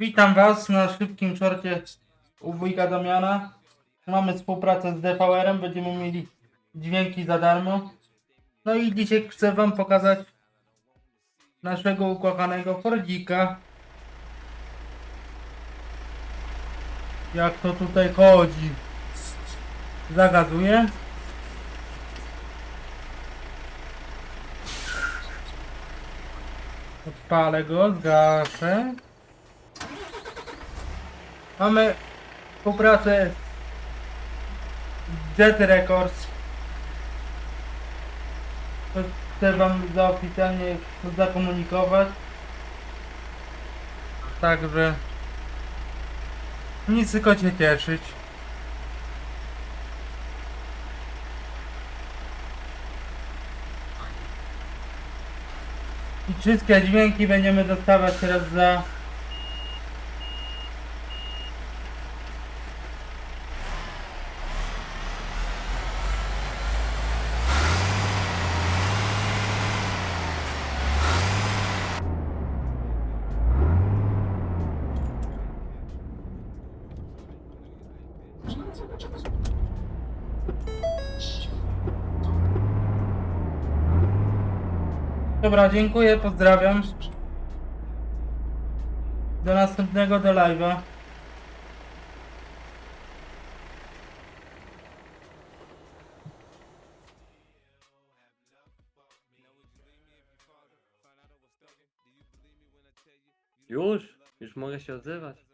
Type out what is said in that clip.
Witam Was na szybkim szorcie u wujka Damiana. Mamy współpracę z DVR-em, będziemy mieli dźwięki za darmo. No i dzisiaj chcę Wam pokazać naszego ukochanego Fordzika. Jak to tutaj chodzi. Zagazuję. Odpalę go, zgaszę. Mamy współpracę z Jet Records. To Chcę wam zaoficjalnie zakomunikować. Także nic tylko się cieszyć. I wszystkie dźwięki będziemy dostawać teraz za Dobra, dziękuję, pozdrawiam. Do następnego do live'a. Już? Już mogę się odzywać?